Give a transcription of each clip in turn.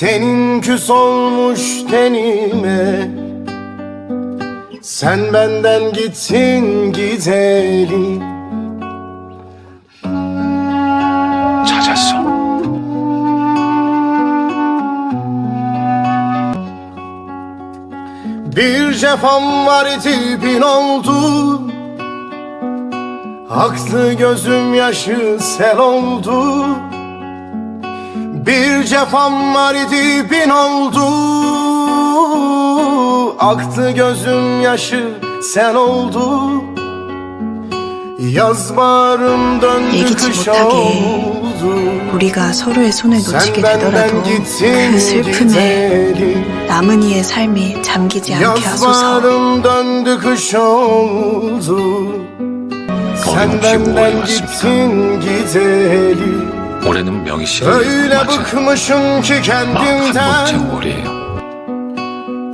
Tenin küs olmuş tenime Sen benden gittin gideli 찾았어. Bir cefam var bin oldu Aktı gözüm yaşı sel oldu Bir cefam var bin oldu Aktı gözüm yaşı sel oldu Yaz bağrım döndü 얘기치 kış 못하게 oldu 우리가 서로의 손을 놓치게 Sen 되더라도 그 슬픔에 남은 이의 삶이 잠기지 않게 하소서. bağrım döndü kış oldu Sen 어림없이 benden 오해가 gittin gideli 올해는 명희 씨를 맞은 번째.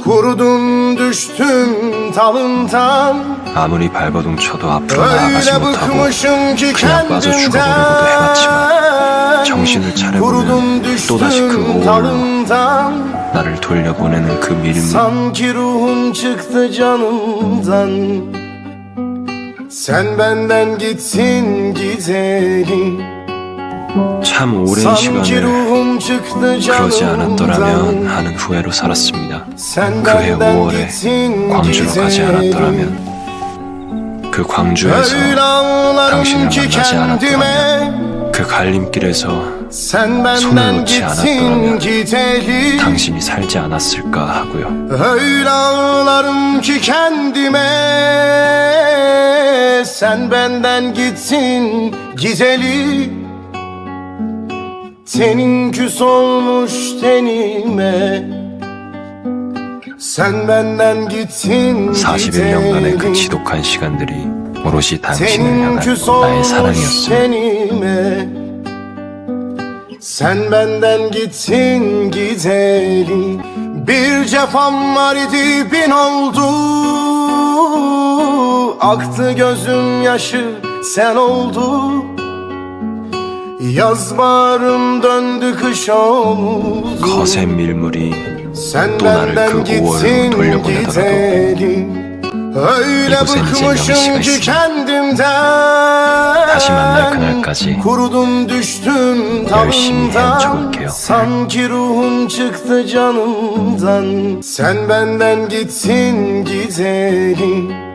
Kurudum düştüm dalından 아무리 발버둥 쳐도 앞으로 나아가지 Öyle 못하고 bıkmışım ki 그냥 빠져 죽어보려고도 해봤지만 kendimden 정신을 차려보면 또다시 그 düştüm dalından 나를 돌려보내는 그 밀물 Sanki ruhum çıktı canımdan Sen benden gittin gideli 참 오랜 시간을 그러지 않았더라면 하는 후회로 살았습니다. 그해 benden 5월에 gittin 광주로 가지 않았더라면 그 광주에서 당신을 만나지 않았더라면 그 갈림길에서 손을 놓지 않았더라면 당신이 살지 않았을까 하고요. Sen benden Tenin küs olmuş tenime Sen benden gittin 41년간의 그 gideli 지독한 시간들이 오롯이 당신을 Tenin 향한 küs 나의 olmuş 사랑이었습니다. tenime Sen benden gittin gideli Bir cefam var idi bin oldu Aktı gözüm yaşı sen oldu Yaz bağrım döndü kış oldu 거센 밀물이 Sen 또 나를 benden 그 gittin 오월로 돌려보내더라도 gideli Öyle 이곳엔 이제 bıkmışım 명시가 ki 있어. kendimden 다시 만날 그날까지 Kurudum düştüm 열심히 dalımdan 헤엄쳐볼게요. Sanki ruhum çıktı canımdan Sen benden gittin gideli